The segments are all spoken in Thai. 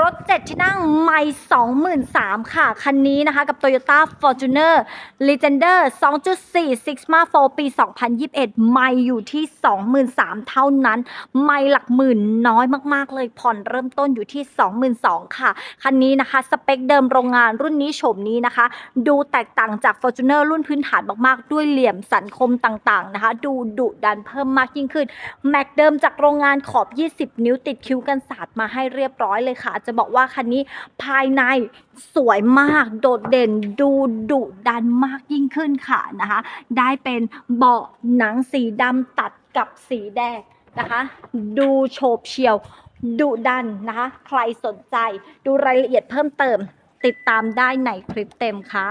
รถ 7 ที่นั่งไม่23,000 ค่ะ คันนี้นะคะ กับ Toyota Fortuner Legender 2.4 Sigma 4 ปี 2021 ไม่อยู่ที่ 23,000 เท่านั้น ไม่หลักหมื่นน้อยมาก ๆ เลย ผ่อนเริ่มต้นอยู่ที่ 22,000 ค่ะ คันนี้นะคะ สเปคเดิมโรงงานรุ่นนี้โฉมนี้นะคะ ดูแตกต่างจาก Fortuner รุ่นพื้นฐานมาก ๆ ด้วยเหลี่ยมสันคมต่าง ๆ นะคะ ดูดุดันเพิ่มมากยิ่งขึ้น แม็กเดิมจากโรงงานขอบ 20 นิ้วติดคิ้วกันศาสมาให้เรียบร้อยเลยค่ะจะบอกว่าคันนี้ภายในสวยมากโดดเด่นดูดุดันมากยิ่งขึ้นค่ะนะคะ ได้เป็นเบาะหนังสีดำตัดกับสีแดงนะคะ ดูโฉบเฉี่ยวดุดันนะคะ ใครสนใจดูรายละเอียดเพิ่มเติม ติดตามได้ในคลิปเต็มค่ะ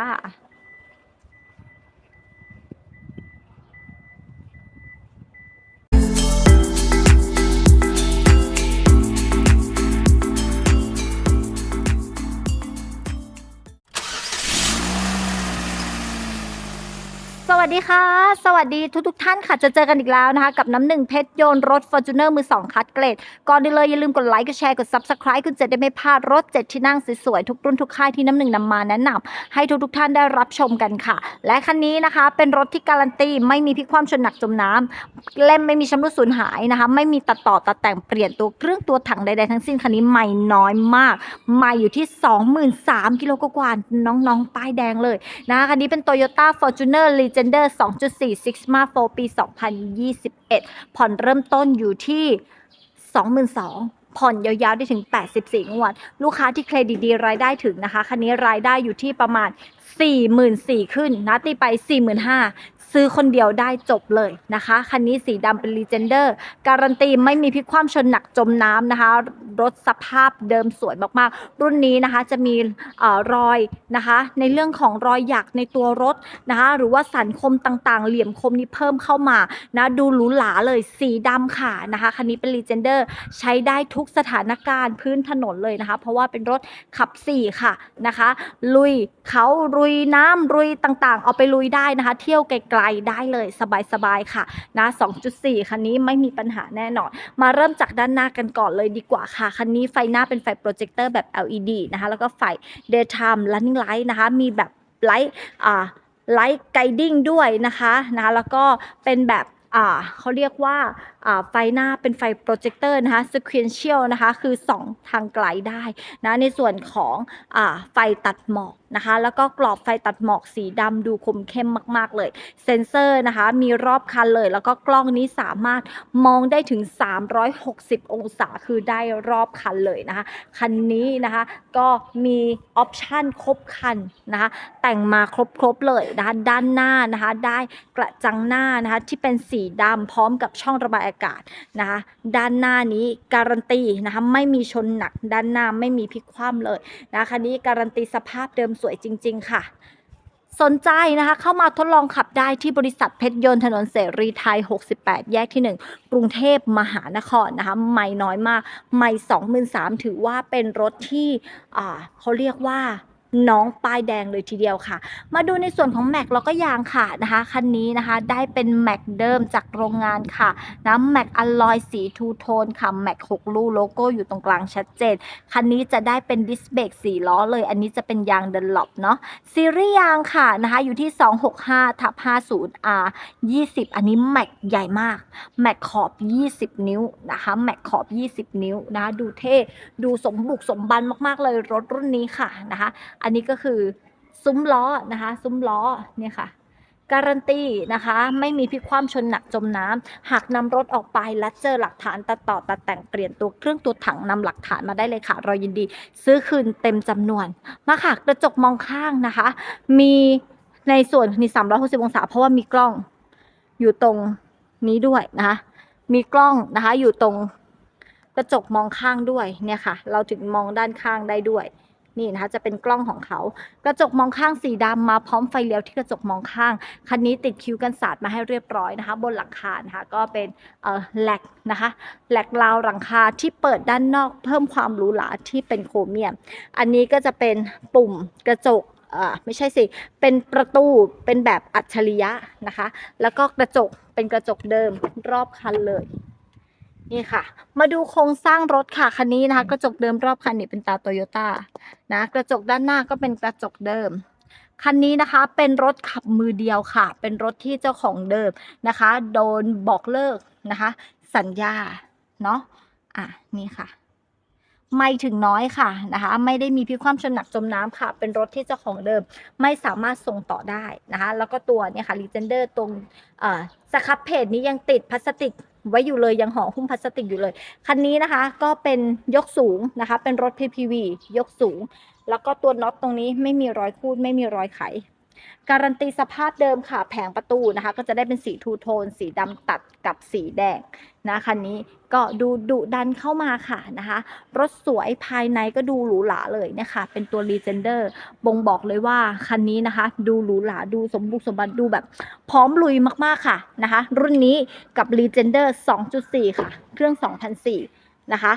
สวัสดีค่ะ สวัสดีทุกทกท่านค่ะ จะเจอกันอีกแล้วนะคะ กับน้ำหนึ่งเพชรโยนรถ Fortuner มือ2คัดเกรด ก่อนอื่นเลยอย่าลืมกดไลค์ กดแชร์ กด Subscribe คุณจะได้ไม่พลาดรถ7ที่นั่งสวยๆ ทุกรุ่นทุกค่ายที่น้ำหนึ่งนำมาแนะนำให้ทุกทกท่านได้รับชมกันค่ะ และคันนี้นะคะ เป็นรถที่การันตีไม่มีพลิกความชนหนักจมน้ำเล่มไม่มีชำรุดสูญหายนะคะ ไม่มีตัดต่อตัดแต่งเปลี่ยนตัวเครื่องตัวถังใดๆทั้งสิ้นคันนี้ใหม่น้อยมากใหม่อยู่ที่ 23,000กิโลกว่าน้องๆป้ายแดงเลยนะคะคันนี้เป็น Toyota Fortuner Defender 2.4 Sigma 4 ปี 2021 ผ่อนเริ่มต้นอยู่ที่ 22,000 ผ่อนยาวๆ ได้ถึง 84 งวด ลูกค้าที่เครดิตดีรายได้ถึงนะคะ คันนี้รายได้อยู่ที่ประมาณ 44,000ขึ้นนะตีไป 45,000 ซื้อคนเดียวได้จบเลยนะคะ คันนี้สีดำเป็น Legender การันตีไม่มีพลิกความชนหนักจมน้ำนะคะ รถสภาพเดิมสวยมากๆ รุ่นนี้นะคะจะมีอรอยนะคะ ในเรื่องของรอยหยักในตัวรถนะคะ หรือว่าสันคมต่างๆ เหลี่ยมคมนี้เพิ่มเข้ามานะดูหรูหราเลยสีดำค่ะนะคะ คันนี้เป็น Legender ใช้ได้ทุกสถานการณ์พื้นถนนเลยนะคะ เพราะว่าเป็นรถขับ4ค่ะนะคะ ลุยเขาลุยน้ำลุยต่างๆ เอาไปลุยได้นะคะ เที่ยวไกลได้เลยสบายๆค่ะนะ2.4 คันนี้ไม่มีปัญหาแน่นอน มาเริ่มจากด้านหน้ากันก่อนเลยดีกว่าค่ะ คันนี้ไฟหน้าเป็นไฟโปรเจคเตอร์แบบ LED นะคะ แล้วก็ไฟ daytime running light นะคะ มีแบบไลท์อ่าไลท์ไกดิ้งด้วยนะคะนะคะแล้วก็เป็นแบบ เขาเรียกว่าไฟหน้าเป็นไฟโปรเจคเตอร์นะคะ sequential นะคะคือส่องทางไกลได้นะในส่วนของอไฟตัดหมอกนะคะ แล้วก็กรอบไฟตัดหมอกสีดำดูคมเข้มมาก ๆ เลย เซนเซอร์นะคะ มีรอบคันเลย แล้วก็กล้องนี้สามารถมองได้ถึง 360 องศาคือได้รอบคันเลยนะคะ คันนี้นะคะก็มีออปชันครบคันนะคะ แต่งมาครบ ๆ เลยนะคะด้านหน้านะคะ ได้กระจังหน้านะคะที่เป็นสีดำพร้อมกับช่องระบายอากาศนะคะด้านหน้านี้การันตีนะคะไม่มีชนหนักด้านหน้าไม่มีพลิกคว่ำเลยนะคะคันนี้การันตีสภาพเดิมสวยจริง ๆ ค่ะสนใจนะคะเข้ามาทดลองขับได้ที่บริษัทเพชรยนต์ถนนเสรีไทย 68 แยกที่ 1 กรุงเทพมหานครนะคะไม่น้อยมาก ไม่23,000ถือว่าเป็นรถที่เขาเรียกว่า น้องป้ายแดงเลยทีเดียวค่ะ มาดูในส่วนของแม็กแล้วก็ยางค่ะนะคะคันนี้นะคะได้เป็นแม็กเดิมจากโรงงานค่ะนะแม็กอลลอยสีทูโทนค่ะแม็ก6ลูโลโก้อยู่ตรงกลางชัดเจน คันนี้จะได้เป็นดิสเบรก4ล้อเลย อันนี้จะเป็นยางเดนล็อปเนาะซีรีส์ยางค่ะนะคะอยู่ที่ 265ทับ 50 R 20 อันนี้แม็กใหญ่มากแม็กขอบ 20 นิ้วนะคะแม็กขอบ 20 นิ้วนะะดูเท่ดูสมบุกสมบันมากๆเลยรถรุ่นนี้ค่ะนะคะอันนี้ก็คือซุ้มล้อนะคะ ซุ้มล้อเนี่ยค่ะ การันตีนะคะ ไม่มีพลิกคว่ำชนหนักจมน้ำหากนำรถออกไปและเจอหลักฐานตัดต่อตัดแต่งเปลี่ยนตัวเครื่องตัวถังนำหลักฐานมาได้เลยค่ะ เรายินดี ซื้อคืนเต็มจำนวน มาค่ะกระจกมองข้างนะคะ มีในส่วนนี่360 องศา เพราะว่ามีกล้องอยู่ตรงนี้ด้วยนะคะ มีกล้องนะคะอยู่ตรงกระจกมองข้างด้วยเนี่ยค่ะ เราถึงมองด้านข้างได้ด้วย นี่นะคะจะเป็นกล้องของเขา กระจกมองข้างสีดำมาพร้อมไฟเลี้ยวที่กระจกมองข้าง คันนี้ติดคิ้วกันศาสตร์มาให้เรียบร้อยนะคะ บนหลังคานะคะก็เป็นเอ่อแหลกนะคะแหลกราวหลังคาที่เปิดด้านนอก เพิ่มความหรูหราที่เป็นโครเมียม อันนี้ก็จะเป็นปุ่มกระจกอ่าไม่ใช่สิ เป็นประตู เป็นแบบอัจฉริยะนะคะ แล้วก็กระจก เป็นกระจกเดิมรอบคันเลย นี่ค่ะ มาดูโครงสร้างรถค่ะคันนี้นะคะ กระจกเดิมรอบคันนี้เป็นตาโตโยต้านะ กระจกด้านหน้าก็เป็นกระจกเดิมคันนี้นะคะเป็นรถขับมือเดียวค่ะ เป็นรถที่เจ้าของเดิมนะคะ โดนบอกเลิกนะคะ สัญญาเนาะอะนี่ค่ะ ไม่ถึงน้อยค่ะนะคะ ไม่ได้มีพิความชนหนักจมน้ำค่ะ เป็นรถที่เจ้าของเดิมไม่สามารถส่งต่อได้นะคะ แล้วก็ตัวเนี่ยค่ะลีเจนเดอร์ตรงเอ่อสครับเพจนี้ยังติดพลาสติก ไว้อยู่เลยยังห่อหุ้มพลาสติกอยู่เลย คันนี้นะคะก็เป็นยกสูงนะคะ เป็นรถ PPV ยกสูง แล้วก็ตัวน็อตตรงนี้ไม่มีรอยคูดไม่มีรอยไข การันตีสภาพเดิมค่ะ แผงประตูนะคะ ก็จะได้เป็นสีทูโทน สีดำตัดกับสีแดงนะคันนี้ก็ดูดุดันเข้ามาค่ะนะคะ รถสวยภายในก็ดูหรูหราเลยนะคะ เป็นตัว Legender บ่งบอกเลยว่าคันนี้นะคะ ดูหรูหราดูสมบุกสมบันดูแบบ พร้อมลุยมากๆค่ะนะคะ รุ่นนี้กับ Legender 2.4 ค่ะ เครื่อง 2004 นะคะ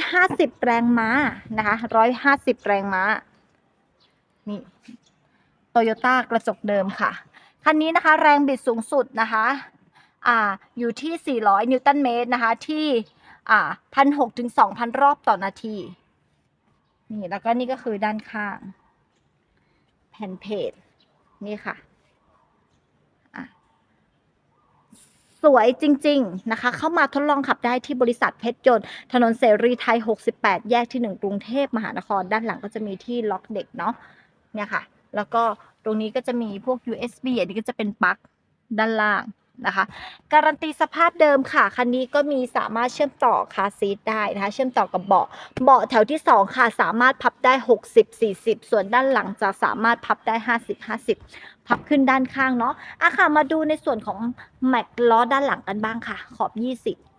150 แรงม้านะคะ 150 แรงม้านี่ โตโยต้ากระจกเดิมค่ะ คันนี้นะคะแรงบิดสูงสุดนะคะอ่าอยู่ที่ 400 นิวตันเมตรนะคะ ที่อ่าพันหถึงสองพันรอบต่อนาที นี่แล้วก็นี่ก็คือด้านข้าง แผ่นเพจนี่ค่ะอะสวยจริง ๆ นะคะ เข้ามาทดลองขับได้ที่บริษัทเพชรยนต์ ถนนเสรีไทย 68 แยกที่ 1 กรุงเทพมหานคร ด้านหลังก็จะมีที่ล็อกเด็กเนาะเนี่ยค่ะ แล้วก็ตรงนี้ก็จะมีพวก USB อันนี้ก็จะเป็นปลั๊กด้านล่างนะคะ การันตีสภาพเดิมค่ะ คันนี้ก็มีสามารถเชื่อมต่อคาซีทได้นะคะ เชื่อมต่อกับเบาะ เบาะแถวที่ 2 ค่ะ สามารถพับได้ 60 40 ส่วนด้านหลังจะสามารถพับได้ 50 50 พับขึ้นด้านข้างเนาะอะค่ะ มาดูในส่วนของแม็กล้อด้านหลังกันบ้างค่ะ ขอบ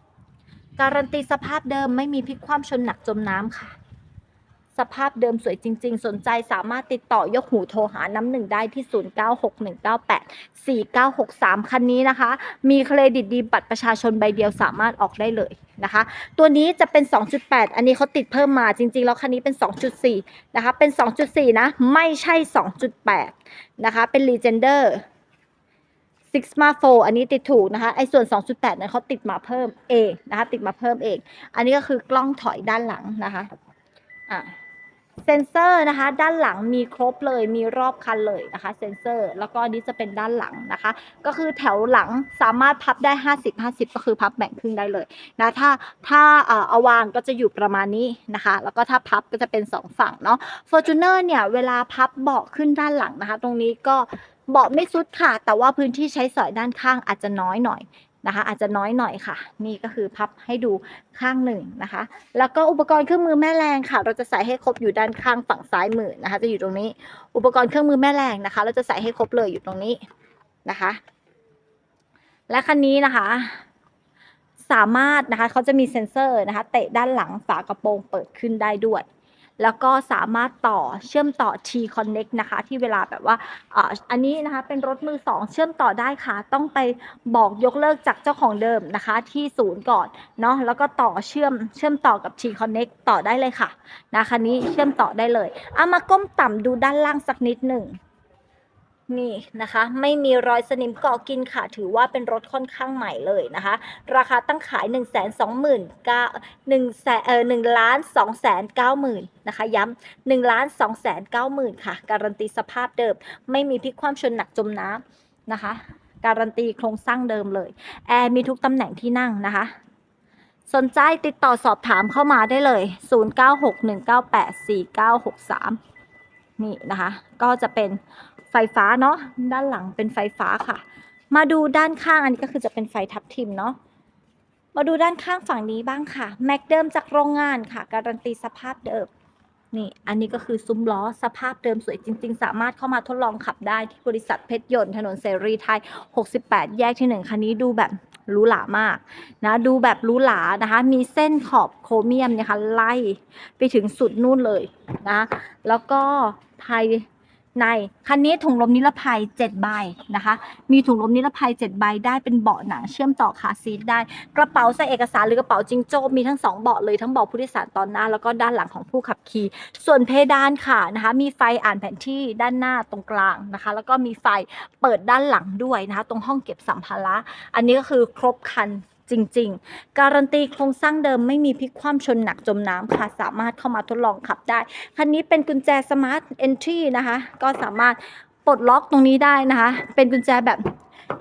20 การันตีสภาพเดิมไม่มีพลิกคว่ำชนหนักจมน้ำค่ะ สภาพเดิมสวยจริง ๆ สนใจสามารถติดต่อยกหูโทรหาน้ำหนึ่งได้ที่ 0961984963 คันนี้นะคะ มีเครดิตดีบัตรประชาชนใบเดียวสามารถออกได้เลยนะคะ ตัวนี้จะเป็น 2.8 อันนี้เขาติดเพิ่มมาจริง ๆ แล้วคันนี้เป็น 2.4 นะคะ เป็น 2.4 นะ ไม่ใช่ 2.8 นะคะ เป็น Legender Sigma 4อันนี้ติดถูกนะคะ ไอ้ส่วน 2.8 นั้นเขาติดมาเพิ่มเองนะคะ ติดมาเพิ่มเอง อันนี้ก็คือกล้องถอยด้านหลังนะคะ อะ เซนเซอร์นะคะ ด้านหลังมีครบเลยมีรอบคันเลยนะคะเซนเซอร์ แล้วก็อันนี้จะเป็นด้านหลังนะคะ ก็คือแถวหลังสามารถพับได้ 50 50 ก็คือพับแบ่งครึ่งได้เลยนะถ้าถ้าเอ่อเอาวางก็จะอยู่ประมาณนี้นะคะ แล้วก็ถ้าพับก็จะเป็น 2 ฝั่งเนาะ Fortuner เนี่ย เวลาพับเบาะขึ้นด้านหลังนะคะ ตรงนี้ก็เบาะไม่สุดค่ะ แต่ว่าพื้นที่ใช้สอยด้านข้างอาจจะน้อยหน่อย นะคะ อาจจะน้อยหน่อยค่ะ นี่ก็คือพับให้ดูข้างหนึ่งนะคะ แล้วก็อุปกรณ์เครื่องมือแม่แรงค่ะ เราจะใส่ให้ครบอยู่ด้านข้างฝั่งซ้ายมือนะคะ จะอยู่ตรงนี้ อุปกรณ์เครื่องมือแม่แรงนะคะ เราจะใส่ให้ครบเลยอยู่ตรงนี้นะคะ และคันนี้นะคะสามารถนะคะเขาจะมีเซ็นเซอร์นะคะ เตะด้านหลังฝากระโปรงเปิดขึ้นได้ด้วย แล้วก็สามารถต่อเชื่อมต่อ T Connect นะคะ ที่เวลาแบบว่าอันนี้นะคะเป็นรถมือสองเชื่อมต่อได้ค่ะ ต้องไปบอกยกเลิกจากเจ้าของเดิมนะคะ ที่ศูนย์ก่อนเนาะแล้วก็ต่อเชื่อมเชื่อมต่อกับ T Connect ต่อได้เลยค่ะนะคะนี้เชื่อมต่อได้เลยเอามาก้มต่ำดูด้านล่างสักนิดหนึ่ง นี่นะคะ ไม่มีรอยสนิมเกาะกินค่ะ ถือว่าเป็นรถค่อนข้างใหม่เลยนะคะ ราคาตั้งขาย 1 2 9 0 0 0 1แสนเออ1ล้าน2แสน9หมื่นนะคะย้ำ1ล้าน2แสน9หมื่นค่ะ การันตีสภาพเดิม ไม่มีพลิกความชนหนักจมน้ำนะคะ การันตีโครงสร้างเดิมเลย แอร์มีทุกตำแหน่งที่นั่งนะคะสนใจติดต่อสอบถามเข้ามาได้เลย 0961984963 นี่นะคะ ก็จะเป็น ไฟฟ้าเนาะด้านหลังเป็นไฟฟ้าค่ะ มาดูด้านข้างอันนี้ก็คือจะเป็นไฟทับทิมเนาะมาดูด้านข้างฝั่งนี้บ้างค่ะ แม็กเดิมจากโรงงานค่ะ การันตีสภาพเดิมนี่ อันนี้ก็คือซุ้มล้อสภาพเดิมสวยจริง ๆ สามารถเข้ามาทดลองขับได้ที่บริษัทเพชรยนต์ถนนเสรีไทย 68 แยกที่ 1 คันนี้ดูแบบหรูหรามากนะดูแบบหรูหรานะคะ มีเส้นขอบโครเมียมนี่ยค่ะไล่ไปถึงสุดนู่นเลยนะ แล้วก็ภาย ในคันนี้ถุงลมนิรภัย7ใบนะคะ มีถุงลมนิรภัย7ใบได้เป็นเบาะหนังเชื่อมต่อคาซีทได้ กระเป๋าใส่เอกสารหรือกระเป๋าจิงโจ้มีทั้งสองเบาะเลยทั้งเบาะผู้โดยสารตอนหน้า แล้วก็ด้านหลังของผู้ขับขี่ ส่วนเพดานค่ะนะคะ มีไฟอ่านแผนที่ด้านหน้าตรงกลางนะคะ แล้วก็มีไฟเปิดด้านหลังด้วยนะคะ ตรงห้องเก็บสัมภาระ อันนี้ก็คือครบคัน จริงๆ การันตีโครงสร้างเดิมไม่มีพลิกคว่ำชนหนักจมน้ำค่ะ สามารถเข้ามาทดลองขับได้ คันนี้เป็นกุญแจสมาร์ทเอนทรีนะคะ ก็สามารถปลดล็อกตรงนี้ได้นะคะ เป็นกุญแจแบบ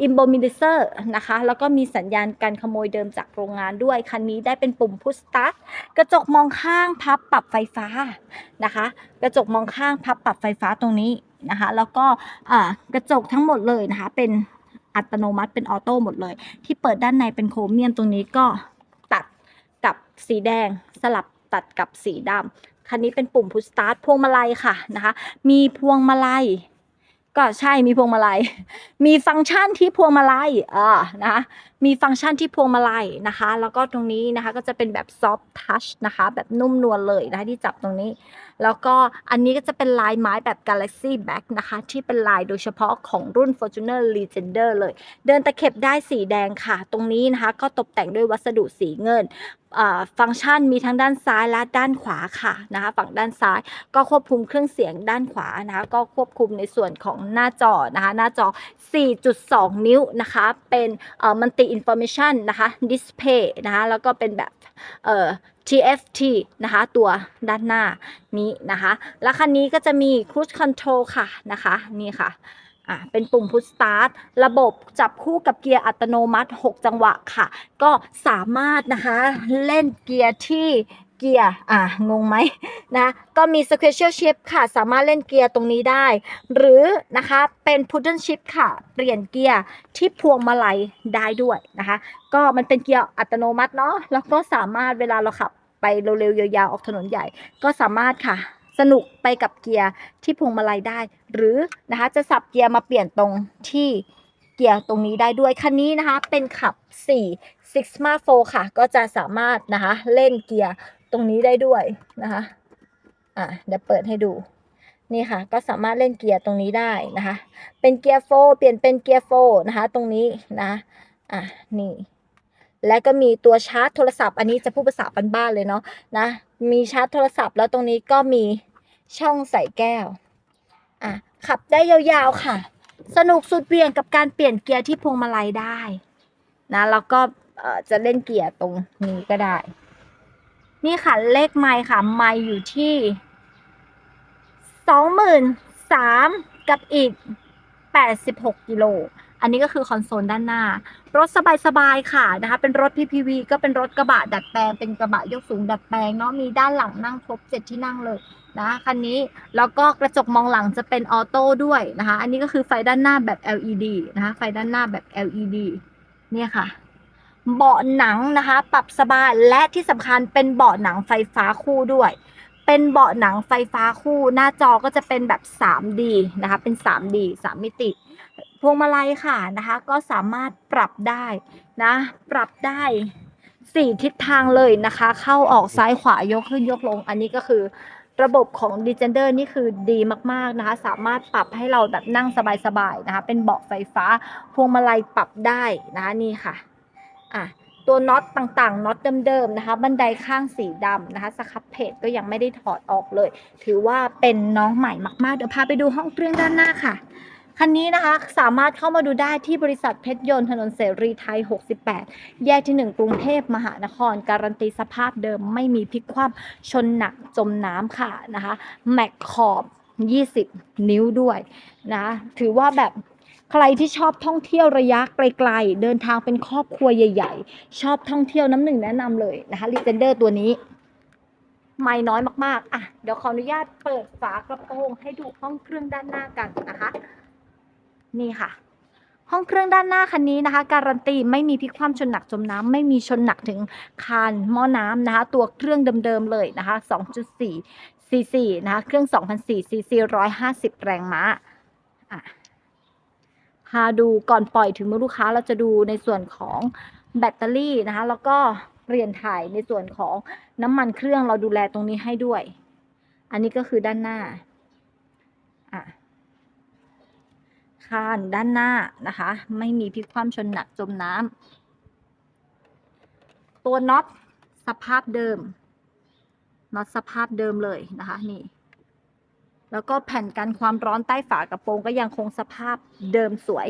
อิมโบมิ z เซอร์นะคะ แล้วก็มีสัญญาณการขโมยเดิมจากโรงงานด้วย คันนี้ได้เป็นปุ่มพุชสตาร์ทกระจกมองข้างพับปรับไฟฟ้านะคะ กระจกมองข้างพับปรับไฟฟ้าตรงนี้นะคะ แล้วก็กระจกทั้งหมดเลยนะคะ เป็น อัตโนมัติเป็นออโต้หมดเลย ที่เปิดด้านในเป็นโครเมียมตรงนี้ก็ตัดกับสีแดงสลับตัดกับสีดำคันนี้เป็นปุ่มพุชสตาร์ทพวงมาลัยค่ะนะคะ มีพวงมาลัยก็ใช่มีพวงมาลัย มีฟังก์ชันที่พวงมาลัยเอ่านะคะมีฟังก์ชันที่พวงมาลัยนะคะ แล้วก็ตรงนี้นะคะก็จะเป็นแบบซอฟท์ทัชนะคะ แบบนุ่มนวลเลยนะคะที่จับตรงนี้ แล้วก็อันนี้ก็จะเป็นลายไม้แบบ Galaxy Back นะคะ ที่เป็นลายโดยเฉพาะของรุ่น Fortuner Legender เลย เดินตะเข็บได้สีแดงค่ะ ตรงนี้นะคะ ก็ตกแต่งด้วยวัสดุสีเงินฟังก์ชันมีทั้งด้านซ้ายและด้านขวาค่ะนะคะฝั่งด้านซ้ายก็ควบคุมเครื่องเสียงด้านขวานะคะก็ควบคุมในส่วนของหน้าจอนะคะหน้าจอ 4.2 นิ้วนะคะเป็นเอ่อ multi information นะคะ display นะคะแล้วก็เป็นแบบเอ่อ TFT นะคะ ตัวด้านหน้านี้นะคะ แล้วคันนี้ก็จะมี cruise control ค่ะนะคะ นี่ค่ะอะ เป็นปุ่ม push start ระบบจับคู่กับเกียร์อัตโนมัติ 6 จังหวะค่ะ ก็สามารถนะคะ เล่นเกียร์ที่ เกียร์ อะ งงไหมนะ ก็มี sequential shift ค่ะ สามารถเล่นเกียร์ตรงนี้ได้ หรือนะคะ เป็น puddle shift ค่ะ เปลี่ยนเกียร์ที่พวงมาลัยได้ด้วยนะคะ ก็มันเป็นเกียร์อัตโนมัติเนาะ แล้วก็สามารถเวลาเราขับไปเร็วๆยาวๆออกถนนใหญ่ ก็สามารถค่ะ สนุกไปกับเกียร์ที่พวงมาลัยได้ หรือนะคะ จะสับเกียร์มาเปลี่ยนตรงที่เกียร์ตรงนี้ได้ด้วย คันนี้นะคะ เป็นขับ 4 Sigma 4ค่ะ ก็จะสามารถนะคะ เล่นเกียร์ ตรงนี้ได้ด้วยนะคะ อะเดี๋ยวเปิดให้ดู นี่ค่ะ ก็สามารถเล่นเกียร์ตรงนี้ได้นะคะ เป็นเกียร์โฟเปลี่ยนเป็นเกียร์โฟนะคะ ตรงนี้นะ อะนี่ และก็มีตัวชาร์จโทรศัพท์ อันนี้จะพูดภาษาบ้านๆเลยเนาะนะ มีชาร์จโทรศัพท์ แล้วตรงนี้ก็มีช่องใส่แก้ว อะขับได้ยาวๆค่ะ สนุกสุดเหวี่ยงกับการเปลี่ยนเกียร์ที่พวงมาลัยได้นะแล้วก็เอ่อจะเล่นเกียร์ตรงนี้ก็ได้ นี่ค่ะเลขไมค์ค่ะ ไมค์อยู่ที่สองหมื่นสามกับอีกแปดสิบหกกิโล อันนี้ก็คือคอนโซลด้านหน้า รถสบายๆค่ะนะคะ เป็นรถ PPV ก็เป็นรถกระบะดัดแปลง เป็นกระบะยกสูงดัดแปลงเนาะ มีด้านหลังนั่งครบเจ็ดที่นั่งเลยนะคันนี้แล้วก็กระจกมองหลังจะเป็นออโต้ด้วยนะคะ อันนี้ก็คือไฟด้านหน้าแบบ LED นะคะ ไฟด้านหน้าแบบ LED เนี่ยค่ะ เบาะหนังนะคะ ปรับสบายและที่สำคัญเป็นเบาะหนังไฟฟ้าคู่ด้วย เป็นเบาะหนังไฟฟ้าคู่ หน้าจอก็จะเป็นแบบ 3D นะคะ เป็น 3D 3 มิติ พวงมาลัยค่ะนะคะ ก็สามารถปรับได้นะ ปรับได้สี่ทิศทางเลยนะคะ เข้าออกซ้ายขวายกขึ้นยกลง อันนี้ก็คือระบบของ d e g e n d e r นี่คือดีมาก ๆ นะคะ สามารถปรับให้เราแบบนั่งสบาย ๆ นะคะ เป็นเบาะไฟฟ้า พวงมาลัยปรับได้นะคะนี่ค่ะ อะตัวน็อตต่างๆน็อตเดิมๆนะคะบันไดข้างสีดำนะคะสครับเพจก็ยังไม่ได้ถอดออกเลย ถือว่าเป็นน้องใหม่มากๆ เดี๋ยวพาไปดูห้องเครื่องด้านหน้าค่ะ คันนี้นะคะสามารถเข้ามาดูได้ที่บริษัทเพชรยนต์ถนนเสรีไทย 68 แยกที่ 1 กรุงเทพมหานคร การันตีสภาพเดิมไม่มีพลิกคว่ำชนหนักจมน้ำค่ะนะคะแม็กขอบ 20 นิ้วด้วยนะถือว่าแบบ ใครที่ชอบท่องเที่ยวระยะไกลๆ เดินทางเป็นครอบครัวใหญ่ ๆ ชอบท่องเที่ยวน้ำหนึ่งแนะนำเลยนะคะลีเจนเดอร์ตัวนี้ ไม่น้อยมากๆ อะ เดี๋ยวขออนุญาตเปิดฝากระโปรงให้ดูห้องเครื่องด้านหน้ากันนะคะ นี่ค่ะห้องเครื่องด้านหน้าคันนี้นะคะ การันตีไม่มีพลิกคว่ำชนหนักจมน้ำไม่มีชนหนักถึงคานหม้อน้ำนะคะ ตัวเครื่องเดิมๆเลยนะคะ 2.4ซีซีนะคะ เครื่อง 2,004ซีซี150 แรงม้าอะ พาดูก่อนปล่อยถึงมือลูกค้าเราจะดูในส่วนของแบตเตอรี่นะคะ แล้วก็เรียนถ่ายในส่วนของน้ำมันเครื่องเราดูแลตรงนี้ให้ด้วย อันนี้ก็คือด้านหน้าอะคานด้านหน้านะคะ ไม่มีพลิกคว่ำชนหนักจมน้ำตัวน็อตสภาพเดิมน็อตสภาพเดิมเลยนะคะ นี่ แล้วก็แผ่นกันความร้อนใต้ฝากระโปรงก็ยังคงสภาพเดิมสวย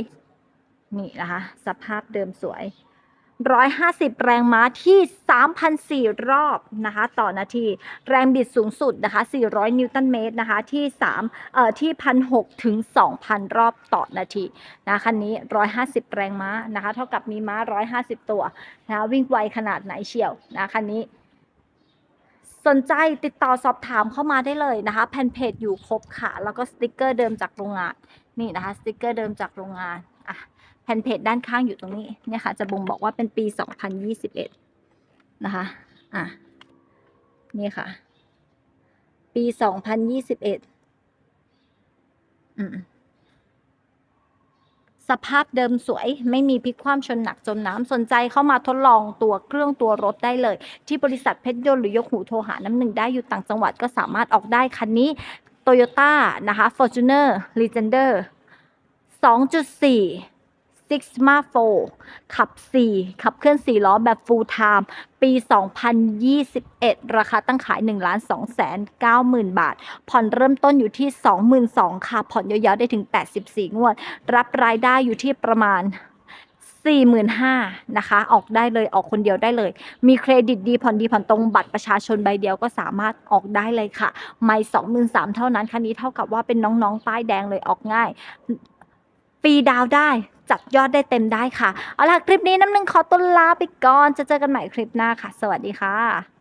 นี่นะคะ สภาพเดิมสวย 150 แรงม้าที่ 3,004 รอบนะคะ ต่อนาที แรงบิดสูงสุดนะคะ 400 นิวตันเมตรนะคะ ที่3เอ่อที่ 1,600 ถึง 2,000 รอบต่อนาทีนะคันนี้ 150 แรงม้านะคะ เท่ากับมีม้า 150 ตัวนะคะวิ่งไวขนาดไหนเชียวนะคันนี้ สนใจติดต่อสอบถามเข้ามาได้เลยนะคะแผ่นเพจอยู่ครบค่ะ แล้วก็สติกเกอร์เดิมจากโรงงานนี่นะคะสติกเกอร์เดิมจากโรงงานอะแผ่นเพจด้านข้างอยู่ตรงนี้เนี่ยค่ะจะบ่งบอกว่าเป็นปี 2021 นะคะอะนี่ค่ะ ปี 2021อืม สภาพเดิมสวยไม่มีพลิกคว่ำชนหนักจมน้ำสนใจเข้ามาทดลองตัวเครื่องตัวรถได้เลย ที่บริษัทเพชรยนต์หรือยกหูโทรหาน้ำหนึ่งได้อยู่ต่างจังหวัดก็สามารถออกได้คันนี้ Toyota นะคะ Fortuner Legender 2.4 Sigma 4 ขับ 4 ขับเคลื่อน 4 ล้อแบบ full time ปี 2021 ราคาตั้งขาย 1 2 9 0 0 0 0 บาท ผ่อนเริ่มต้นอยู่ที่ 22,000ค่ะ ผ่อนยาวๆได้ถึง 84 งวด รับรายได้อยู่ที่ประมาณ45,000นะคะ ออกได้เลยออกคนเดียวได้เลย มีเครดิตดีผ่อนดีผ่อนตรงบัตรประชาชนใบเดียวก็สามารถออกได้เลยค่ะ ไม่23,000เท่านั้นคันนี้เท่ากับว่าเป็นน้องๆป้ายแดงเลยออกง่าย ฟรีดาวได้จัดยอดได้เต็มได้ค่ะ เอาล่ะ คลิปนี้น้ำหนึ่งขอตัวลาไปก่อน จะเจอกันใหม่คลิปหน้าค่ะ สวัสดีค่ะ